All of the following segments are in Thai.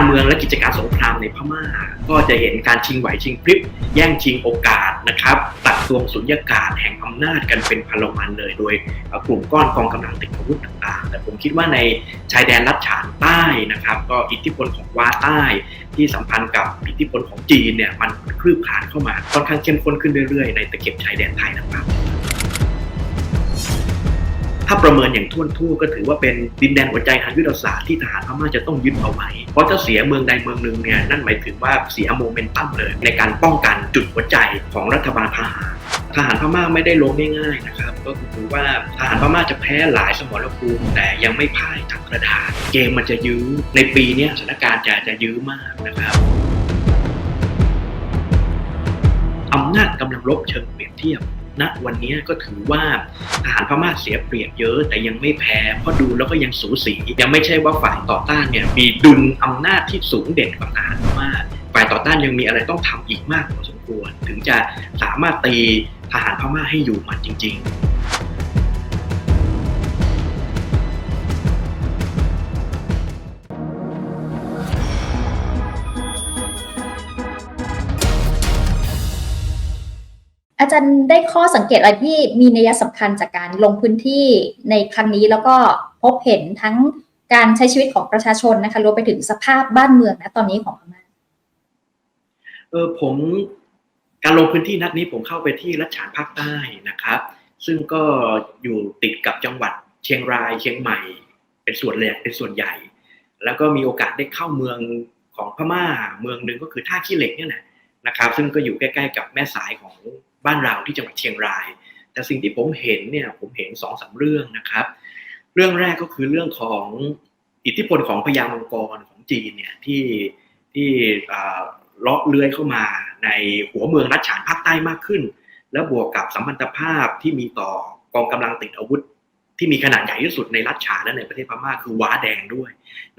การเมืองและกิจการสงครามในพม่า ก็จะเห็นการชิงไหวชิงพริบแย่งชิงโอกาสนะครับตัดตวงสุญญากาศแห่งอำนาจกันเป็นพลวันเลย โดยกลุ่มก้อนกองกำลังติดอาวุธต่างๆ แต่ผมคิดว่าในชายแดนลัดฉานใต้นะครับ ก็อิทธิพลของวาใต้ที่สัมพันธ์กับอิทธิพลของจีนเนี่ยมันคลืบคลานเข้ามาค่อนข้างเข้มข้นขึ้นเรื่อยๆ ในตะเข็บชายแดนไทยนะครับ ถ้าประเมินอย่างท่วนทั่วก็ถือว่าเป็นดินแดนหัวใจทางยุทธศาสตร์ที่ทหารพม่าจะต้องยึดเอาไว้ เพราะถ้าเสียเมืองใดเมืองหนึ่งเนี่ยนั่นหมายถึงว่าเสียโมเมนตัมเลย ในการป้องกันจุดหัวใจของรัฐบาลทหารทหารพม่าไม่ได้ล้มง่ายๆนะครับก็คือว่าทหารพม่าจะแพ้หลายสมรภูมิแต่ยังไม่พ่ายทั้งกระดาษเกมมันจะยื้อในปีนี้สถานการณ์จะจะยื้อมากนะครับอำนาจกำลังรบเชิงเปรียบเทียบ ณวันนี้ก็ถือว่าทหารพม่าเสียเปรียบเยอะ แต่ยังไม่แพ้เพราะดูแล้วก็ยังสูสียังไม่ใช่ว่าฝ่ายต่อต้านเนี่ยมีดุลอำนาจที่สูงเด่นกว่าทหารพม่าฝ่ายต่อต้านยังมีอะไรต้องทำอีกมากพอสมควร ถึงจะสามารถตีทหารพม่าให้อยู่หมัดจริง ๆ จารย์ได้ข้อสังเกตอะไรที่มีนัยสำคัญจากการลงพื้นที่ในครั้งนี้แล้วก็พบเห็นทั้งการใช้ชีวิตของประชาชนนะคะรวมไปถึงสภาพบ้านเมืองนะตอนนี้ของพม่าเออผมการลงพื้นที่นัดนี้ผมเข้าไปที่รัชฉานภาคใต้นะครับ ซึ่งก็อยู่ติดกับจังหวัดเชียงรายเชียงใหม่ เป็นส่วนใหญ่เป็นส่วนใหญ่ แล้วก็มีโอกาสได้เข้าเมืองของพม่าเมืองหนึ่งก็คือท่าขี้เหล็กเนี่ยแหละนะครับ ซึ่งก็อยู่ใกล้ ๆ กับแม่สายของ บ้านเราที่จังหวัดเชียงราย แต่สิ่งที่ผมเห็นเนี่ยผมเห็นสองสามเรื่องนะครับ เรื่องแรกก็คือเรื่องของอิทธิพลของพญามังกรของจีนเนี่ยที่ที่เลาะเลื้อยเข้ามาในหัวเมืองรัชฉานภาคใต้มากขึ้น แล้วบวกกับสัมพันธภาพที่มีต่อกองกำลังติดอาวุธ ที่มีขนาดใหญ่ที่สุดในรัฐฉานและในประเทศพม่าคือว้าแดงด้วย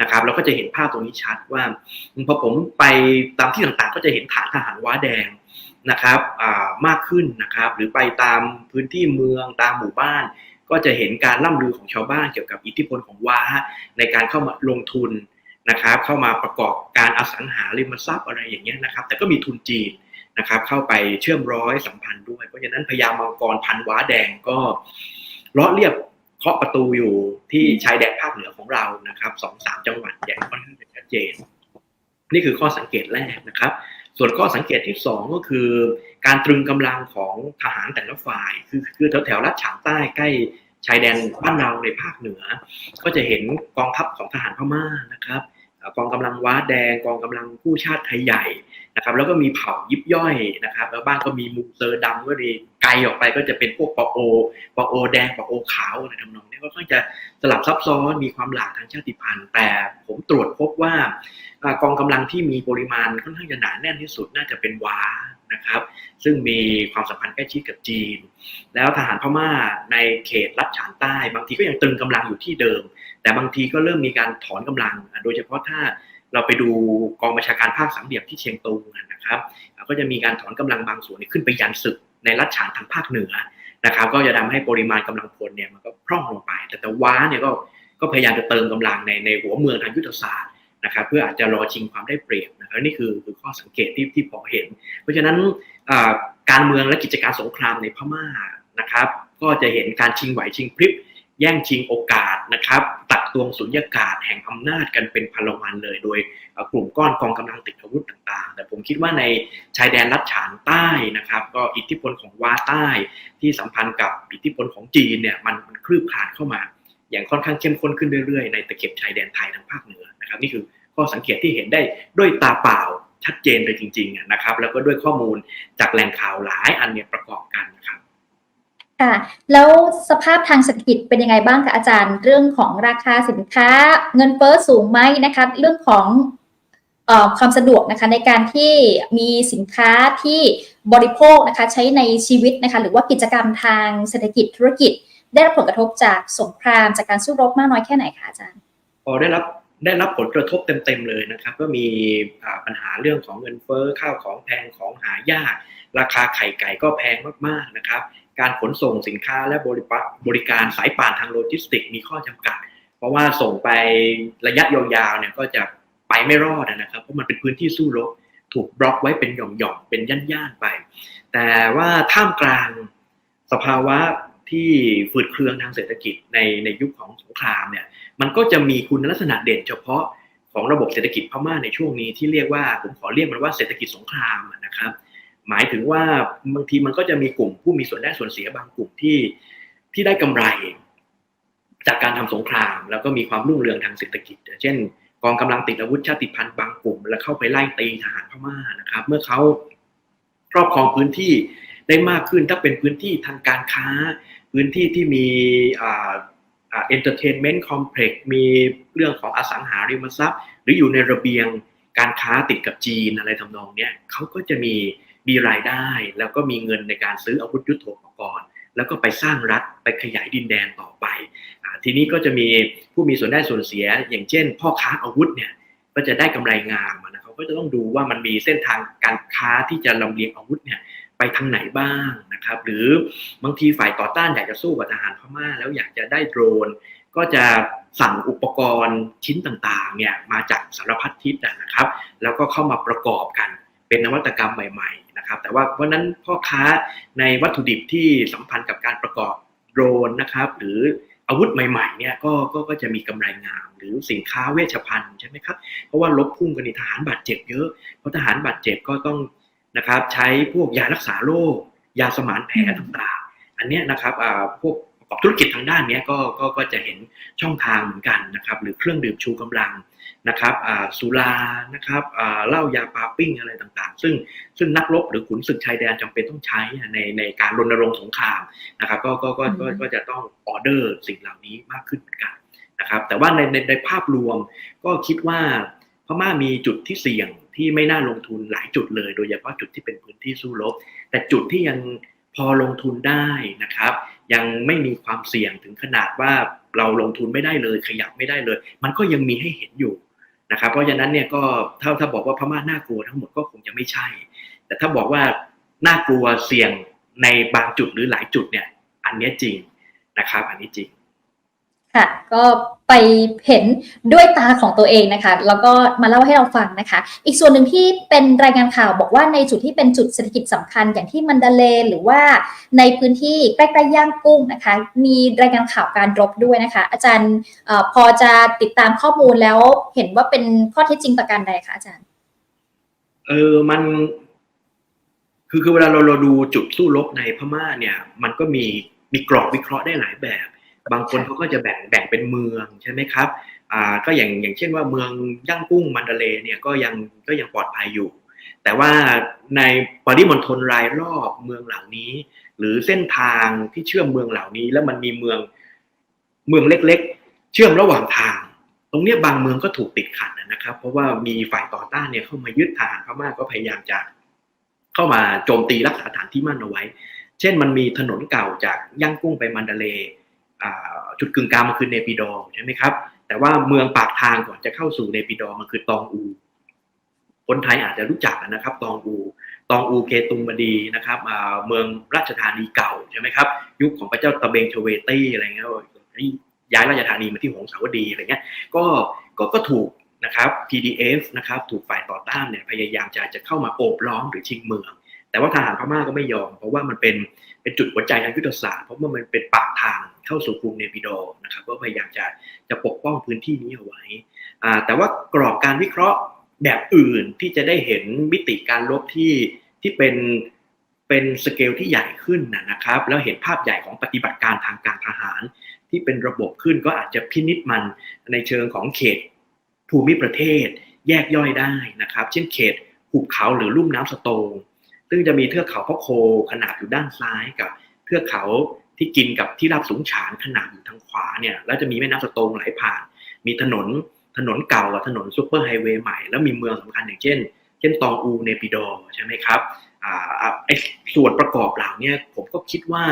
นะครับเราก็จะเห็นภาพตรงนี้ชัดว่าพอผมไปตามที่ต่างๆ ก็จะเห็นฐานทหารว้าแดง นะครับมากขึ้นนะครับ หรือไปตามพื้นที่เมืองตามหมู่บ้าน ก็จะเห็นการล่ำลือของชาวบ้านเกี่ยวกับอิทธิพลของว้าในการเข้ามาลงทุนนะครับ เข้ามาประกอบการอสังหาริมทรัพย์อะไรอย่างเงี้ยนะครับ แต่ก็มีทุนจีนนะครับ เข้าไปเชื่อมร้อยสัมพันธ์ด้วย เพราะฉะนั้นพญามังกรพันว้าแดงก็เลาะเรียบเคาะประตูอยู่ที่ชายแดนภาคเหนือของเรานะครับสองสามจังหวัดใหญ่ค่อนข้างชัดเจน นี่คือข้อสังเกตแรกนะครับ ส่วนข้อสังเกตที่สองก็คือ การตรึงกำลังของทหารแต่ละฝ่าย คือคือแถวแถวรัฐฉางใต้ใกล้ชายแดนบ้านเราในภาคเหนือ ก็จะเห็นกองทัพของทหารพม่านะครับ กองกำลังว้าแดง กองกำลังผู้ชาติไทยใหญ่นะครับ แล้วก็มีเผ่ายิบย่อยนะครับ แล้วบ้างก็มีมูเซอร์ดำก็ดีไกลออกไปก็จะเป็นพวกปอโอปอโอ แดงปอโอขาวอะไรทำนองนี้ก็ค่อนข้างจะสลับซับซ้อนมีความหลากทางชาติพันธุ์ แต่ผมตรวจพบว่ากองกำลังที่มีปริมาณค่อนข้างจะหนาแน่นที่สุดน่าจะเป็นว้านะครับ ซึ่งมีความสัมพันธ์ใกล้ชิดกับจีน แล้วทหารพม่าในเขตรัฐฉานใต้ บางทีก็ยังตึงกำลังอยู่ที่เดิม แต่บางทีก็เริ่มมีการถอนกำลัง โดยเฉพาะถ้าเราไปดูกองบัญชาการภาคสามเหลี่ยมที่เชียงตุงนะครับ ก็จะมีการถอนกำลังบางส่วนขึ้นไปยันศึกในรัฐฉานทางภาคเหนือนะครับ ก็จะทำให้ปริมาณกำลังพลเนี่ยมันก็พร่องลงไป แต่แต่ว้าเนี่ยก็ก็พยายามจะเติมกำลังในในหัวเมืองทางยุทธศาสตร์นะครับเพื่ออาจจะรอชิงความได้เปรียบนะครับนี่คือคือข้อสังเกตที่ที่พอเห็น เพราะฉะนั้นการเมืองและกิจการสงครามในพม่านะครับ ก็จะเห็นการชิงไหวชิงพริบ แย่งชิงโอกาสนะครับตักตวงสุญญากาศแห่งอำนาจกันเป็นพลวันเลย โดยกลุ่มก้อนกองกำลังติดอาวุธต่างๆ แต่ผมคิดว่าในชายแดนลัดฉานใต้นะครับ ก็อิทธิพลของวาใต้ที่สัมพันธ์กับอิทธิพลของจีนเนี่ยมันมันคลืบคลานเข้ามา อย่างค่อนข้างเข้มข้นขึ้นเรื่อยๆ ในตะเข็บชายแดนไทยทางภาคเหนือนะครับนี่คือข้อสังเกตที่เห็นได้ด้วยตาเปล่าชัดเจนเลยจริงๆนะครับแล้วก็ด้วยข้อมูลจากแหล่งข่าวหลายอันเนี่ยประกอบกันนะครับ ค่ะแล้วสภาพทางเศรษฐกิจเป็นยังไงบ้างคะอาจารย์ เรื่องของราคาสินค้า เงินเฟ้อสูงไหมนะคะ เรื่องของออความสะดวกนะคะในการที่มีสินค้าที่บริโภคนะคะใช้ในชีวิตนะคะหรือว่ากิจกรรมทางเศรษฐกิจธุรกิจ ได้รับผลกระทบจากสงครามจากการสู้รบมากน้อยแค่ไหนคะอาจารย์พอได้รับได้รับผลกระทบเต็มๆเลยนะครับ ก็มีปัญหาเรื่องของเงินเฟ้อข้าวของแพงของหายาก ราคาไข่ไก่ก็แพงมากๆนะครับ การขนส่งสินค้าและบริบรการสายป่านทางโลจิสติก มีข้อจำกัด เพราะว่าส่งไประยะยาวๆเนี่ยก็จะไปไม่รอดนะครับเพราะมันเป็นพื้นที่สู้รบถูกบล็อกไว้เป็นหย่อมๆเป็นย่านๆไป แต่ว่าท่ามกลางสภาวะที่ฝืดเคืองทางเศรษฐกิจในในยุคของสงครามเนี่ยมันก็จะมีคุณลักษณะเด่นเฉพาะของระบบเศรษฐกิจพม่าในช่วงนี้ที่เรียกว่าผมขอเรียกมันว่าเศรษฐกิจสงครามนะครับ หมายถึงว่าบางทีมันก็จะมีกลุ่มผู้มีส่วนได้ส่วนเสียบางกลุ่มที่ที่ได้กำไร จากการทำสงคราม แล้วก็มีความรุ่งเรืองทางเศรษฐกิจ เช่น กองกำลังติดอาวุธชาติพันธุ์บางกลุ่ม แล้วเข้าไปไล่ตีทหารพม่านะครับ เมื่อเขาครอบครองพื้นที่ได้มากขึ้นถ้าเป็นพื้นที่ทางการค้า พื้นที่ที่มีอ่าอ่าเอนเตอร์เทนเมนต์คอมเพล็กซ์มีเรื่องของอสังหาริมทรัพย์ หรืออยู่ในระเบียงการค้าติดกับจีนอะไรทำนองเนี้ยเขาก็จะมี มีรายได้ แล้วก็มีเงินในการซื้ออาวุธยุโทโธปกรณ์แล้วก็ไปสร้างรัฐไปขยายดินแดนต่อไปอทีนี้ก็จะมีผู้มีส่วนได้ส่วนเสีย อย่างเช่น พ่อค้าอาวุธเนี่ยก็จะได้กำไรงามอะนะเขาก็จะต้องดูว่ามันมีเส้นทางการค้าที่จะลำเลียงอาวุธเนี่ยไปทางไหนบ้างนะครับ หรือบางทีฝ่ายต่อต้านอยากจะสู้กับทหารพม่า แล้วอยากจะได้โดรน ก็จะสั่งอุปกรณ์ชิ้นต่างๆเนี่ยมาจากสารพัดทิศนะครับ แล้วก็เข้ามาประกอบกันเป็นนวัตกรรมใหม่ๆ นะครับ แต่ว่าเพราะนั้นพ่อค้าในวัตถุดิบที่สัมพันธ์กับการประกอบโดรนนะครับ หรืออาวุธใหม่ๆเนี่ยก็ก็ก็จะมีกำไรงาม หรือสินค้าเวชภัณฑ์ใช่ไหมครับ เพราะว่าลบพุ่งกันในทหารบาดเจ็บเยอะ เพราะทหารบาดเจ็บก็ต้องนะครับใช้พวกยารักษาโรคยาสมานแผลต่างๆ อันเนี้ยนะครับพวกประกอบธุรกิจทางด้านเนี้ยก็ก็ก็จะเห็นช่องทางเหมือนกันนะครับ หรือเครื่องดื่มชูกำลัง นะครับอ่าสุรานะครับอ่าเหล้ายาปาปิ้งอะไรต่างๆ ซึ่งซึ่งนักรบหรือขุนศึกชายแดนจำเป็นต้องใช้ในในการรณรงค์สงครามนะครับก็ก็ก็ก็ก็จะต้องออเดอร์สิ่งเหล่านี้มากขึ้นเหมือนกันนะครับแต่ว่าในในในภาพรวมก็คิดว่าพม่ามีจุดที่เสี่ยงที่ไม่น่าลงทุนหลายจุดเลย โดยเฉพาะจุดที่เป็นพื้นที่สู้รบ แต่จุดที่ยังพอลงทุนได้นะครับ ยังไม่มีความเสี่ยงถึงขนาดว่าเราลงทุนไม่ได้เลยขยับไม่ได้เลย มันก็ยังมีให้เห็นอยู่ นะครับ เพราะฉะนั้นเนี่ยก็ถ้าถ้าบอกว่าพม่าน่ากลัวทั้งหมดก็คงจะไม่ใช่ แต่ถ้าบอกว่าน่ากลัวเสี่ยงในบางจุดหรือหลายจุดเนี่ย อันนี้จริงนะครับ อันนี้จริง ค่ะก็ไปเห็นด้วยตาของตัวเองนะคะ แล้วก็มาเล่าให้เราฟังนะคะ อีกส่วนหนึ่งที่เป็นรายงานข่าวบอกว่าในจุดที่เป็นจุดเศรษฐกิจสำคัญอย่างที่มันดาเลหรือว่าในพื้นที่ใกล้ๆย่างกุ้งนะคะ มีรายงานข่าวการรบด้วยนะคะ อาจารย์พอจะติดตามข้อมูลแล้วเห็นว่าเป็นข้อเท็จจริงประการใดคะอาจารย์ เออมัน คือคือเวลาเราเราดูจุดสู้รบในพม่าเนี่ย มันก็มีมีกรอบวิเคราะห์ได้หลายแบบ บางคนเขาก็จะแบ่งแบ่งเป็นเมืองใช่ไหมครับอ่าก็อย่างอย่างเช่นว่าเมืองย่างกุ้งมันดาเลย์เนี่ยก็ยังก็ยังปลอดภัยอยู่ แต่ว่าในปริมณฑลรายรอบเมืองเหล่านี้ หรือเส้นทางที่เชื่อมเมืองเหล่านี้ แล้วมันมีเมืองเมืองเล็กๆ เชื่อมระหว่างทาง ตรงเนี้ยบางเมืองก็ถูกติดขัดนะครับ เพราะว่ามีฝ่ายต่อต้านเนี่ยเข้ามายึดฐานพม่าก็พยายามจะเข้ามาโจมตีรักษาฐานที่มั่นเอาไว้ เช่นมันมีถนนเก่าจากย่างกุ้งไปมันดาเลย์อ่า จุดกึ่งกลางมันคือเนปิดอใช่ไหมครับ แต่ว่าเมืองปากทางก่อนจะเข้าสู่เนปิดอมันคือตองอู คนไทยอาจจะรู้จักนะครับ ตองอู ตองอูเกตุงบดีนะครับเมืองราชธานีเก่าใช่ไหมครับ ยุคของพระเจ้าตะเบงชเวตี้อะไรเงี้ยย้ายราชธานีมาที่หงสาวดีอะไรเงี้ย ก็ก็ก็ถูกนะครับ PDF นะครับถูกฝ่ายต่อต้านเนี่ยพยายามจะจะเข้ามาโอบล้อมหรือชิงเมือง แต่ว่าทหารพม่าก็ไม่ยอม เพราะว่ามันเป็น เป็นจุดหัวใจทางยุทธศาสตร์เพราะว่ามันเป็นปากทางเข้าสู่กรุงเนปิดอนะครับก็พยายามจะจะปกป้องพื้นที่นี้เอาไว้แต่ว่ากรอบการวิเคราะห์แบบอื่นที่จะได้เห็นมิติการลบที่ที่เป็นเป็นสเกลที่ใหญ่ขึ้นนะครับ แล้วเห็นภาพใหญ่ของปฏิบัติการทางการทหาร ที่เป็นระบบขึ้นก็อาจจะพินิจมันในเชิงของเขตภูมิประเทศแยกย่อยได้นะครับ เช่นเขตหุบเขาหรือลุ่มน้ำสโตง ซึ่งจะมีเทือกเขาพะโคขนาดอยู่ด้านซ้ายกับเทือกเขาที่กินกับที่ราบสูงฉานขนาดอยู่ทางขวาเนี่ยแล้วจะมีแม่น้ำสโตงไหลผ่าน มีถนนถนนเก่ากับถนนซูเปอร์ไฮเวย์ใหม่แล้วมีเมืองสำคัญอย่างเช่น เช่นตองอูเนปิดอใช่ไหมครับอ่าไอส่วนประกอบเหล่านี้ผมก็คิดว่า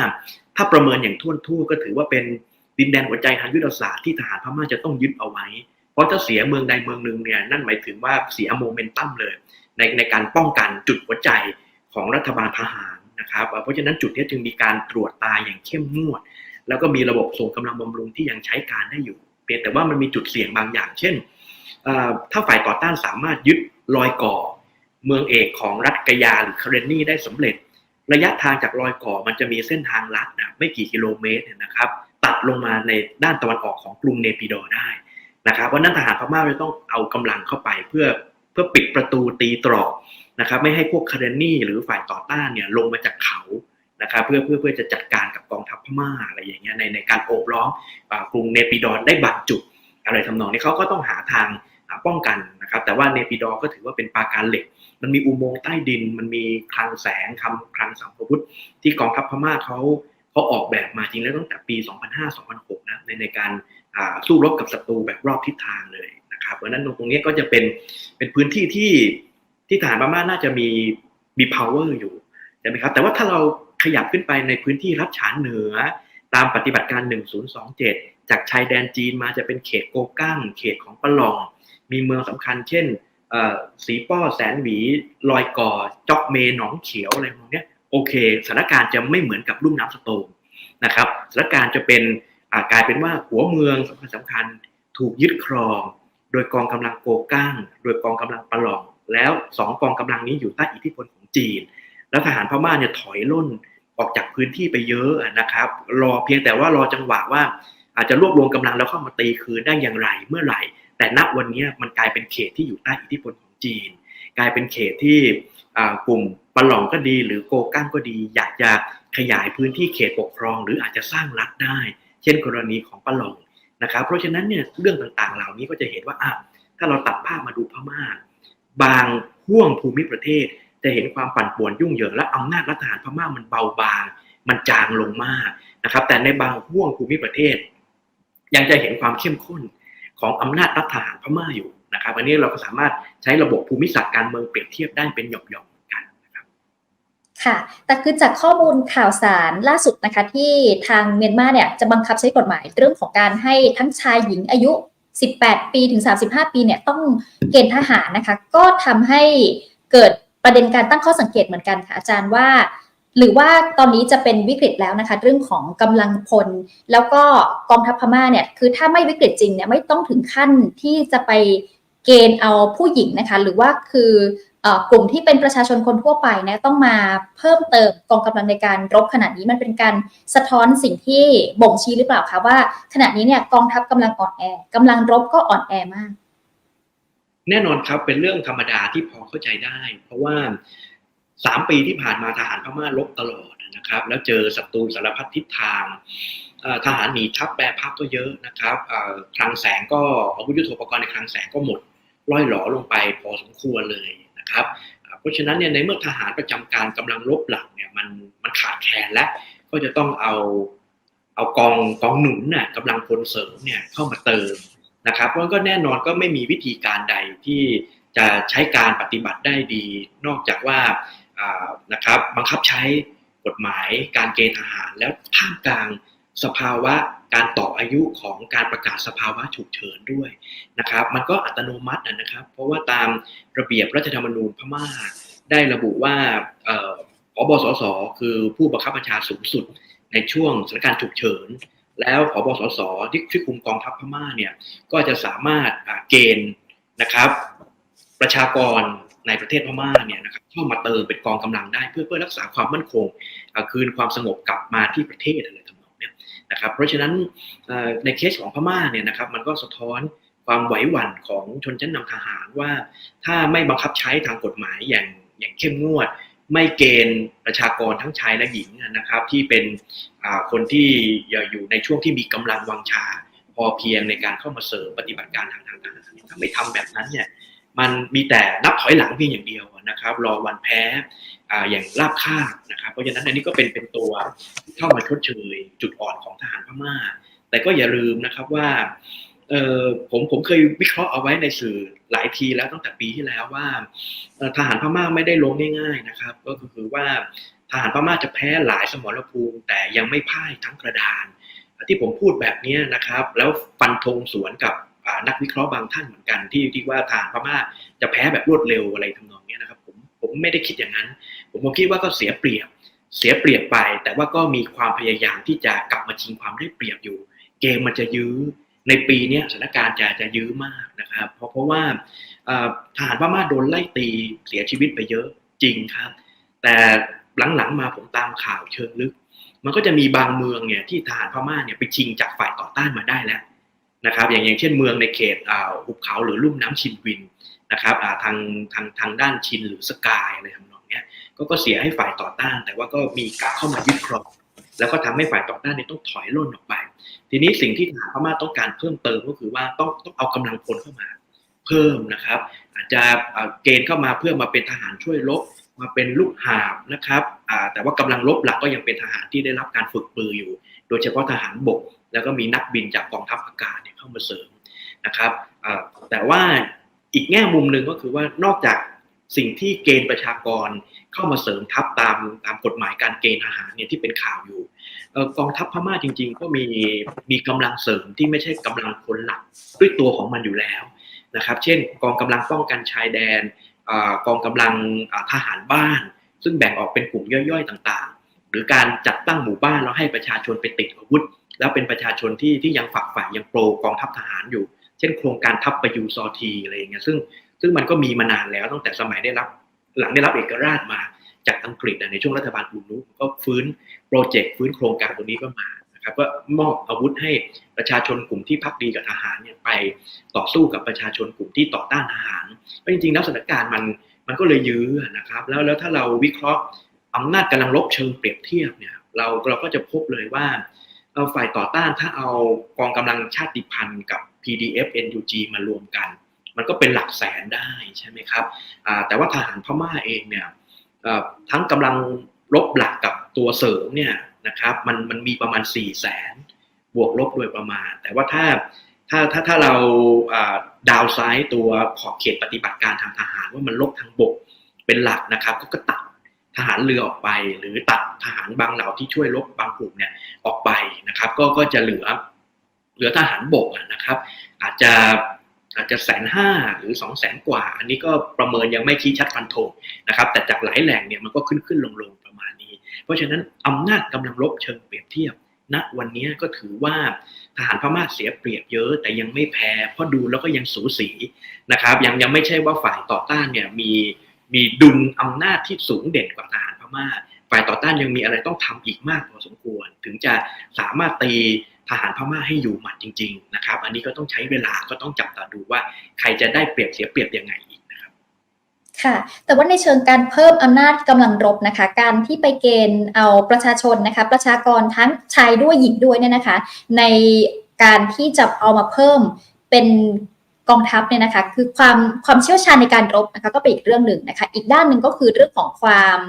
ถ้าประเมินอย่างท่วนทั่วก็ถือว่าเป็นดินแดนหัวใจทางยุทธศาสตร์ที่ทหารพม่าจะต้องยึดเอาไว้ เพราะถ้าเสียเมืองใดเมืองหนึ่งเนี่ยนั่นหมายถึงว่าเสียโมเมนตัมเลยในในการป้องกันจุดหัวใจ ของรัฐบาลทหารนะครับ เพราะฉะนั้นจุดนี้จึงมีการตรวจตาอย่างเข้มงวด แล้วก็มีระบบส่งกำลังบำรุงที่ยังใช้การได้อยู่ เพียงแต่ว่ามันมีจุดเสี่ยงบางอย่าง เช่น ถ้าฝ่ายต่อต้านสามารถยึดรอยก่อ เมืองเอกของรัฐกยาหรือคาเรนนีได้สำเร็จ ระยะทางจากรอยก่อมันจะมีเส้นทางลัดนะไม่กี่กิโลเมตรนะครับ ตัดลงมาในด้านตะวันออกของกรุงเนปิดอร์ได้นะครับเพราะนั้นทหารพม่าจะต้องเอากำลังเข้าไปเพื่อ พื่อปิดประตูตีตรอกนะครับไม่ให้พวกคาเรนนีหรือฝ่ายต่อต้านเนี่ยลงมาจากเขานะครับเพื่อเพื่อเพื่อจะจัดการกับกองทัพพม่าอะไรอย่างเงี้ยในในการโอบล้อมกรุงเนปิดอร์ได้บางจุด อะไรทำนองนี้เขาก็ต้องหาทางป้องกันนะครับแต่ว่าเนปิดอร์ก็ถือว่าเป็นปาการเหล็ก มันมีอุโมงค์ใต้ดิน มันมีคลังแสงคำคลังสัมภวุธที่กองทัพพม่าเขาเขาออกแบบมาจริงแล้วตั้งแต่ปี 2005-2006นะในในการสู้รบกับศัตรูแบบรอบทิศทางเลย นะครับเพราะนั้นตรงนี้ก็จะเป็นเป็นพื้นที่ที่ที่ทหารพม่าน่าจะมีมี power อยู่ใช่ไหมครับแต่ว่าถ้าเราขยับขึ้นไปในพื้นที่รัฐฉานเหนือ ตามปฏิบัติการ 1027 จากชายแดนจีนมาจะเป็นเขตโกกั้ง เขตของปะหลอง มีเมืองสำคัญ เช่นสีป้อแสนหวีลอยก่อจอกเมหนองเขียวอะไรพวกนี้โอเคสถานการณ์จะไม่เหมือนกับลุ่มน้ำสโตงนะครับสถานการณ์จะเป็นกลายเป็นว่าหัวเมืองสำคัญสำคัญถูกยึดครอง โดยกองกำลังโกกั้งโดยกองกำลังปะหลอง แล้วสองกองกำลังนี้อยู่ใต้อิทธิพลของจีน แล้วทหารพม่าเนี่ยถอยล่นออกจากพื้นที่ไปเยอะนะครับ รอเพียงแต่ว่ารอจังหวะว่า อาจจะรวบรวมกำลังแล้วเข้ามาตีคืนได้อย่างไรเมื่อไหร่ แต่ณวันนี้มันกลายเป็นเขตที่อยู่ใต้อิทธิพลของจีน กลายเป็นเขตที่กลุ่มปะหลองก็ดี หรือโกกั้งก็ดี อยากจะขยายพื้นที่เขตปกครอง หรืออาจจะสร้างรัฐได้ เช่นกรณีของปะหลอง นะครับเพราะฉะนั้นเนี่ยเรื่องต่างๆ เหล่านี้ก็จะเห็นว่าอะถ้าเราตัดภาพมาดูพม่า บางห่วงภูมิประเทศ จะเห็นความปั่นป่วนยุ่งเหยิงและอำนาจรัฐทหารพม่ามันเบาบาง มันจางลงมากนะครับ แต่ในบางห่วงภูมิประเทศ ยังจะเห็นความเข้มข้นของอำนาจรัฐทหารพม่าอยู่นะครับอันนี้เราก็สามารถใช้ระบบภูมิศาสตร์การเมืองเปรียบเทียบได้เป็นหย่อมๆกันนะครับ ค่ะ แต่คือจากข้อมูลข่าวสารล่าสุดนะคะที่ทางเมียนมาเนี่ยจะบังคับใช้กฎหมายเรื่องของการให้ทั้งชายหญิงอายุ 18 ปีถึง 35 ปีเนี่ยต้องเกณฑ์ทหารนะคะ ก็ทำให้เกิดประเด็นการตั้งข้อสังเกตเหมือนกันค่ะอาจารย์ว่า หรือว่าตอนนี้จะเป็นวิกฤตแล้วนะคะ เรื่องของกำลังพล แล้วก็กองทัพพม่าเนี่ยคือถ้าไม่วิกฤตจริงเนี่ยไม่ต้องถึงขั้นที่จะไปเกณฑ์เอาผู้หญิงนะคะ หรือว่าคือ กลุ่มที่เป็นประชาชนคนทั่วไปนี่ยต้องมาเพิ่มเติมกองกำลังในการรบขนาดนี้มันเป็นการสะท้อนสิ่งที่บ่งชี้หรือเปล่าคะว่า ขณะนี้เนี่ยกองทัพกำลังอ่อนแอกำลังรบก็อ่อนแอมาก แน่นอนครับเป็นเรื่องธรรมดาที่พอเข้าใจได้ เพราะว่าสามปีที่ผ่านมาทหารพม่าลบตลอดนะครับ แล้วเจอศัตรูสารพัดทิศทางทหารหนีทัพแปรภาพก็เยอะนะครับคลังแสงก็อาวุธยุทโธปกรณ์ในคลังแสงก็หมดร่อยหลอลงไปพอสมควรเลย นะครับ เพราะฉะนั้นเนี่ยในเมื่อทหารประจำการกำลังลบหลักเนี่ยมันมันขาดแคลนแล้วก็จะต้องเอาเอากองกองหนุนน่ะกำลังพลเสริมเนี่ยเข้ามาเติมนะครับเพราะก็แน่นอนก็ไม่มีวิธีการใดที่จะใช้การปฏิบัติได้ดี นอกจากว่าอ่านะครับบังคับใช้กฎหมายการเกณฑ์ทหารแล้วท่ามกลางสภาวะ การต่ออายุของการประกาศสภาวะฉุกเฉินด้วยนะครับ มันก็อัตโนมัตินะครับ เพราะว่าตามระเบียบรัฐธรรมนูญพม่าได้ระบุว่าเอ่อผบสสคือผู้บังคับบัญชาสูงสุดในช่วงสถานการณ์ฉุกเฉิน แล้วผบสสที่ที่คุมกองทัพพม่าเนี่ยก็จะสามารถเกณฑ์นะครับ ประชากรในประเทศพม่าเนี่ยนะครับเข้ามาเติมเป็นกองกำลังได้เพื่อเพื่อรักษาความมั่นคง คืนความสงบกลับมาที่ประเทศอะไร เนี้ยนะครับเพราะฉะนั้นในเคสของพม่าเนี่ยนะครับมันก็สะท้อนความไหวหวั่นของชนชั้นนำทหารว่าถ้าไม่บังคับใช้ทางกฎหมายอย่างอย่างเข้มงวด ไม่เกณฑ์ประชากรทั้งชายและหญิงนะครับที่เป็นคนที่อยู่ในช่วงที่มีกำลังวังชา พอเพียงในการเข้ามาเสริมปฏิบัติการทางทางทหารถ้าไม่ทำแบบนั้นเนี่ยมันมีแต่นับถอยหลังเพียงอย่างเดียวนะครับรอวันแพ้ ออย่างราบคาบนะครับเพราะฉะนั้นอันนี้ก็เป็นเป็นตัวเข้ามาชดเชยจุดอ่อนของทหารพม่า แต่ก็อย่าลืมนะครับว่าผมผมเคยวิเคราะห์เอาไว้ในสื่อหลายทีแล้วตั้งแต่ปีที่แล้วว่าทหารพม่าไม่ได้ล้มง่ายๆนะครับ ก็คือว่าทหารพม่าจะแพ้หลายสมรภูมิ แต่ยังไม่พ่ายทั้งกระดาน ที่ผมพูดแบบนี้นะครับ แล้วฟันธงสวนกับนักวิเคราะห์บางท่านเหมือนกันที่ที่ว่าทหารพม่าจะแพ้แบบรวดเร็วอะไรทำนองนี้นะครับผมผมไม่ได้คิดอย่างนั้น ผมก็คิดว่าก็เสียเปรียบ เสียเปรียบไป แต่ว่าก็มีความพยายามที่จะกลับมาชิงความได้เปรียบอยู่ เกมมันจะยื้อในปีนี้สถานการณ์จะจะยื้อมากนะครับ เพราะเพราะว่าทหารพม่าโดนไล่ตีเสียชีวิตไปเยอะจริงครับ แต่หลังๆมาผมตามข่าวเชิงลึก มันก็จะมีบางเมืองเนี่ยที่ทหารพม่าเนี่ยไปชิงจากฝ่ายต่อต้านมาได้แล้วนะครับ อย่างอย่างเช่นเมืองในเขตอ่าหุบเขาหรือลุ่มน้ำชินวินนะครับอ่าทางทางทางด้านชินหรือสกายอะไรทำ ก็ก็เสียให้ฝ่ายต่อต้าน แต่ว่าก็มีการเข้ามายึดครองแล้วก็ทำให้ฝ่ายต่อต้านเนี่ยต้องถอยร่นออกไป ทีนี้สิ่งที่ทหารพม่าต้องการเพิ่มเติมก็คือว่าต้องต้องเอากำลังพลเข้ามา เพิ่มนะครับ อาจจะเกณฑ์เข้ามาเพื่อมาเป็นทหารช่วยรบมาเป็นลูกหาบนะครับแต่ว่ากำลังรบหลักก็ยังเป็นทหารที่ได้รับการฝึกปืออยู่ โดยเฉพาะทหารบก แล้วก็มีนักบินจากกองทัพอากาศเนี่ยเข้ามาเสริมนะครับแต่ว่าอีกแง่มุมหนึ่งก็คือว่านอกจากสิ่งที่เกณฑ์ประชากร เข้ามาเสริมทัพตามตามกฎหมายการเกณฑ์ทหารเนี่ยที่เป็นข่าวอยู่กองทัพพม่าจริง ๆ ก็มีมีกำลังเสริมที่ไม่ใช่กำลังพลหลักด้วยตัวของมันอยู่แล้วนะครับ เช่น กองกำลังป้องกันชายแดนกองกำลังทหารบ้าน ซึ่งแบ่งออกเป็นกลุ่มย่อยๆต่างๆ หรือการจัดตั้งหมู่บ้านแล้วให้ประชาชนไปติดอาวุธ แล้วเป็นประชาชนที่ที่ยังฝักใฝ่ยังโปรกองทัพทหารอยู่ เช่น โครงการทัพประยูซอทีอะไรอย่างเงี้ยซึ่งซึ่งมันก็มีมานานแล้วตั้งแต่สมัยได้รับ หลังได้รับเอกราชมาจากอังกฤษในช่วงรัฐบาลอุนุก็ฟื้นโปรเจกต์ฟื้นโครงการตรงนี้ก็มานะครับก็มอบอาวุธให้ประชาชนกลุ่มที่พักดีกับทหารเนี่ยไปต่อสู้กับประชาชนกลุ่มที่ต่อต้านทหารเพราะจริงๆแล้วสถานการณ์มันมันก็เลยยื้อนะครับ แล้วแล้วถ้าเราวิเคราะห์อำนาจกำลังลบเชิงเปรียบเทียบเนี่ยเราเราก็จะพบเลยว่าเอาฝ่ายต่อต้านถ้าเอากองกำลังชาติพันธุ์กับ PDF NUG มารวมกัน มันก็เป็นหลักแสนได้ใช่ไหมครับแต่ว่าทหารพม่าเองเนี่ยทั้งกำลังลบหลักกับตัวเสริมเนี่ยนะครับมันมันมีประมาณ4ี่แสนบวกลบโดยประมาณ แต่ว่าถ้าถ้าถ้าถ้าเราดาวไซด์ตัวขอบเขตปฏิบัติการทางทหารว่ามันลบทางบกเป็นหลักนะครับ ก็ก็ตัดทหารเรือออกไป หรือตัดทหารบางเหล่าที่ช่วยลบบางกลุ่มเนี่ยออกไปนะครับ ก็ก็จะเหลือเหลือทหารบกนะครับ อาจจะ อาจจะแสนห้าหรือสองแสนกว่า อันนี้ก็ประเมินยังไม่ชี้ชัดฟันธงนะครับ แต่จากหลายแหล่งเนี่ยมันก็ขึ้นขึ้นลงลงประมาณนี้ เพราะฉะนั้นอำนาจกำลังรบเชิงเปรียบเทียบณวันนี้ก็ถือว่าทหารพม่าเสียเปรียบเยอะ แต่ยังไม่แพ้เพราะดูแล้วก็ยังสูสีนะครับ ยังยังไม่ใช่ว่าฝ่ายต่อต้านเนี่ยมีมีดุลอำนาจที่สูงเด่นกว่าทหารพม่า ฝ่ายต่อต้านยังมีอะไรต้องทำอีกมากพอสมควร ถึงจะสามารถตี ทหารพม่าให้อยู่หมัดจริง ๆ นะครับ อันนี้ก็ต้องใช้เวลาก็ต้องจับตาดูว่าใครจะได้เปรียบเสียเปรียบยังไงอีกนะครับ ค่ะ แต่ว่าในเชิงการเพิ่มอำนาจกำลังรบนะคะ การที่ไปเกณฑ์เอาประชาชนนะคะ ประชากรทั้งชายด้วยหญิงด้วยเนี่ยนะคะ ในการที่จะเอามาเพิ่มเป็นกองทัพเนี่ยนะคะคือความความเชี่ยวชาญในการรบนะคะก็เป็นอีกเรื่องหนึ่งนะคะ อีกด้านหนึ่งก็คือเรื่องของความ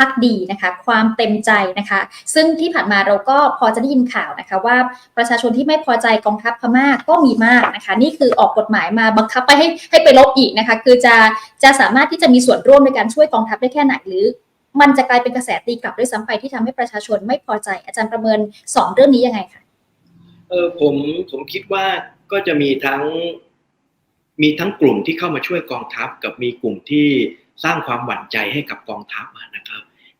พักดีนะคะ ความเต็มใจนะคะ ซึ่งที่ผ่านมาเราก็พอจะได้ยินข่าวนะคะ ว่าประชาชนที่ไม่พอใจกองทัพพม่าก็มีมากนะคะ นี่คือออกกฎหมายมาบังคับไปให้ให้ไปลบอีกนะคะ คือจะจะสามารถที่จะมีส่วนร่วมในการช่วยกองทัพได้แค่ไหนหรือมันจะกลายเป็นกระแสตีกลับด้วยซ้ำไปที่ทำให้ประชาชนไม่พอใจอาจารย์ประเมินสองเรื่องนี้ยังไงคะเออผมผมคิดว่าก็จะมีทั้งมีทั้งกลุ่มที่เข้ามาช่วยกองทัพ กับมีกลุ่มที่สร้างความหวั่นใจให้กับกองทัพ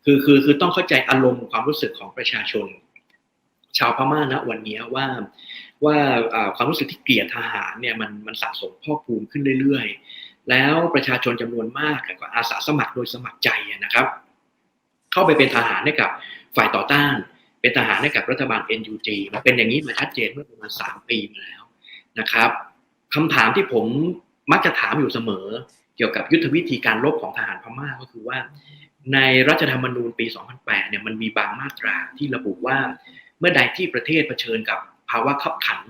คือคือคือต้องเข้าใจอารมณ์ความรู้สึกของประชาชน ชาวพม่าณวันนี้ว่าว่าความรู้สึกที่เกลียดทหารเนี่ยมันมันสะสมพ่อกพูนขึ้นเรื่อยๆ แล้วประชาชนจำนวนมากก็อาสาสมัครโดยสมัครใจนะครับ เข้าไปเป็นทหารให้กับฝ่ายต่อต้าน เป็นทหารให้กับรัฐบาล NUG มันเป็นอย่างนี้มาชัดเจนเมื่อประมาณสามปีมาแล้วนะครับคำถามที่ผมมักจะถามอยู่เสมอ เกี่ยวกับยุทธวิธีการรบของทหารพม่าก็คือว่า ในรัฐธรรมนูญปี 2008 เนี่ยมันมีบางมาตราที่ระบุว่า เมื่อใดที่ประเทศเผชิญกับภาวะขับขัน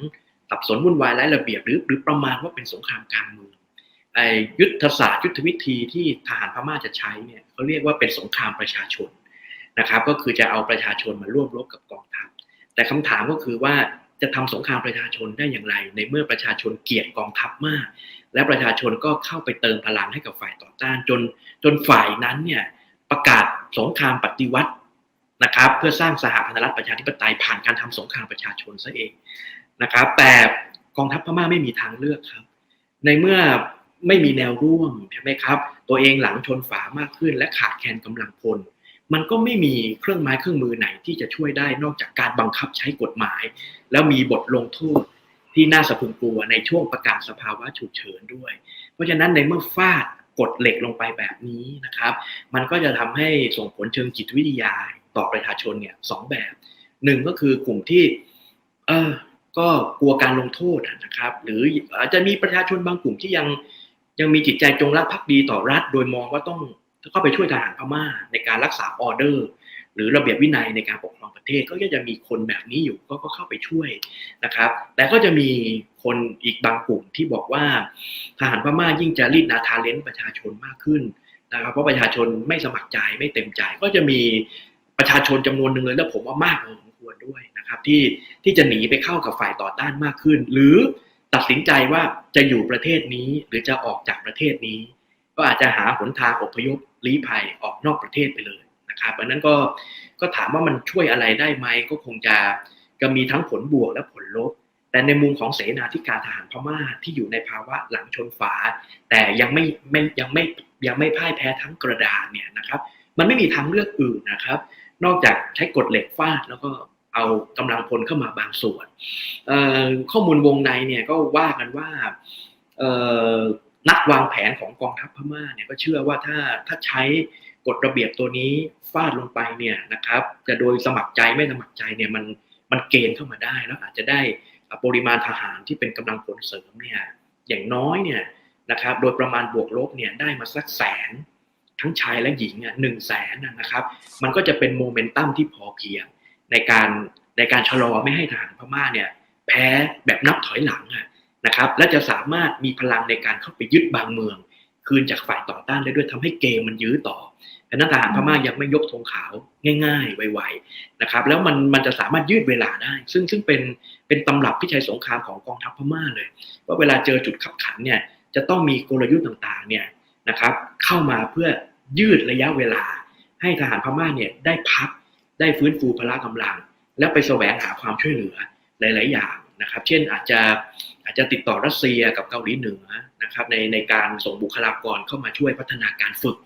สับสนวุ่นวายไร้ระเบียบหรือหรือประมาณว่าเป็นสงครามกางเมืองไอ้ยุทธศาสตร์ยุทธวิธีที่ทหารพม่าจะใช้เนี่ยเขาเรียกว่าเป็นสงครามประชาชนนะครับ ก็คือจะเอาประชาชนมาร่วมรบกับกองทัพแต่คำถามก็คือว่าจะทำสงครามประชาชนได้อย่างไร ในเมื่อประชาชนเกลียดกองทัพมาก และประชาชนก็เข้าไปเติมพลังให้กับฝ่ายต่อต้านจนจนฝ่ายนั้นเนี่ย ประกาศสงครามปฏิวัตินะครับ เพื่อสร้างสหพันธรัฐประชาธิปไตยผ่านการทำสงครามประชาชนซะเองนะครับ แต่กองทัพพม่าไม่มีทางเลือกครับ ในเมื่อไม่มีแนวร่วมใช่ไหมครับ ตัวเองหลังชนฝามากขึ้น และขาดแคลนกำลังพล มันก็ไม่มีเครื่องไม้เครื่องมือไหนที่จะช่วยได้นอกจากการบังคับใช้กฎหมาย แล้วมีบทลงโทษที่น่าสะพรึงกลัวในช่วงประกาศสภาวะฉุกเฉินด้วย เพราะฉะนั้นในเมื่อฟาด กดเหล็กลงไปแบบนี้นะครับ มันก็จะทำให้ส่งผลเชิงจิตวิทยาต่อประชาชนเนี่ยสองแบบหนึ่งก็คือกลุ่มที่เออก็กลัวการลงโทษนะครับ หรืออาจจะมีประชาชนบางกลุ่มที่ยังยังมีจิตใจจงรักภักดีต่อรัฐ โดยมองว่าต้องเข้าไปช่วยทหารพม่าในการรักษาออเดอร์ หรือระเบียบวินัยในการปกครองประเทศก็จะมีคนแบบนี้อยู่ก็เข้าไปช่วยนะครับ แต่ก็จะมีคนอีกบางกลุ่มที่บอกว่าทหารพม่ายิ่งจะรีดนาทาเลนต์ประชาชนมากขึ้นนะครับเพราะประชาชนไม่สมัครใจไม่เต็มใจ ก็จะมีประชาชนจำนวนหนึ่งเลยแล้วผมว่ามากพอสมควรด้วยนะครับ ที่ที่จะหนีไปเข้ากับฝ่ายต่อต้านมากขึ้น หรือตัดสินใจว่าจะอยู่ประเทศนี้หรือจะออกจากประเทศนี้ ก็อาจจะหาหนทางอพยพลี้ภัยออกนอกประเทศไปเลย นะครับอันนั้นก็ก็ถามว่ามันช่วยอะไรได้ไหมก็คงจะก็มีทั้งผลบวกและผลลบ แต่ในมุมของเสนาธิการทหารพม่าที่อยู่ในภาวะหลังชนฝา แต่ยังไม่ไม่ยังไม่ยังไม่พ่ายแพ้ทั้งกระดานเนี่ยนะครับ มันไม่มีทางเลือกอื่นนะครับ นอกจากใช้กฎเหล็กฟาดแล้วก็เอากำลังพลเข้ามาบางส่วนข้อมูลวงในเนี่ยก็ว่ากันว่านักวางแผนของกองทัพพม่าเนี่ยก็เชื่อว่าถ้าถ้าใช้ กฎระเบียบตัวนี้ฟาดลงไปเนี่ยนะครับจะโดยสมัครใจไม่สมัครใจเนี่ยมันมันเกณฑ์เข้ามาได้แล้วอาจจะได้ปริมาณทหารที่เป็นกำลังพลเสริมเนี่ยอย่างน้อยเนี่ยนะครับโดยประมาณบวกลบเนี่ยได้มาสักแสน ทั้งชายและหญิงอะหนึ่งแสนนะครับมันก็จะเป็นโมเมนตัมที่พอเพียงในการในการชะลอไม่ให้ทหารพม่าเนี่ยแพ้แบบนับถอยหลังอะนะครับและจะสามารถมีพลังในการเข้าไปยึดบางเมือง คืนจากฝ่ายต่อต้านได้ด้วยทำให้เกมมันยื้อต่อแต่นักทหารพม่ายังไม่ยกธงขาวง่ายๆ ไวๆนะครับ แล้วมันมันจะสามารถยืดเวลาได้ ซึ่งซึ่งเป็นเป็นตำรับพิชัยสงครามของกองทัพพม่าเลย ว่าเวลาเจอจุดขับขันเนี่ยจะต้องมีกลยุทธ์ต่างๆเนี่ยนะครับเข้ามาเพื่อยืดระยะเวลา ให้ทหารพม่าเนี่ยได้พักได้ฟื้นฟูพละกำลัง แล้วไปแสวงหาความช่วยเหลือหลาย ๆ อย่าง นะครับ เช่นอาจจะอาจจะติดต่อรัสเซียกับเกาหลีเหนือนะครับในในการส่งบุคลากรเข้ามาช่วยพัฒนาการฝึก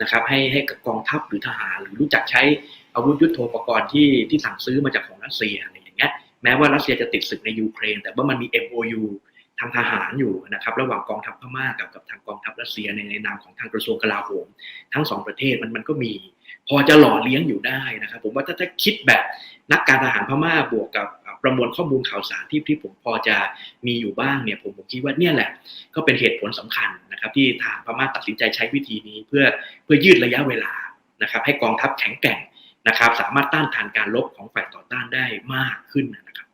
นะครับให้ให้กับกองทัพหรือทหาร หรือรู้จักใช้อาวุธยุโทโธปกรณ์ที่ที่สั่งซื้อมาจากของรัสเซียอะไรอย่างเงี้ยแม้ว่ารัสเซียจะติดศึกในยูเครน แต่ว่ามันมี MOU ทางทหารอยู่นะครับระหว่างกองทัพพม่ากับกับทางกองทัพรัสเซียในในนามของทางกระทรวงกลาโหมทั้งสองประเทศมันมันก็มีพอจะหล่อเลี้ยงอยู่ได้นะครับ ผมว่าถ้าถ้าคิดแบบนักการทหารพม่าบวกกับ ประมวลข้อมูลข่าวสารที่ที่ผมพอจะมีอยู่บ้างเนี่ยผมผมคิดว่าเนี่ยแหละ ก็เป็นเหตุผลสำคัญนะครับ ที่ทางพม่าตัดสินใจใช้วิธีนี้เพื่อเพื่อยืดระยะเวลานะครับ ให้กองทัพแข็งแกร่งนะครับ สามารถต้านทานการลบของฝ่ายต่อต้านได้มากขึ้นนะครับ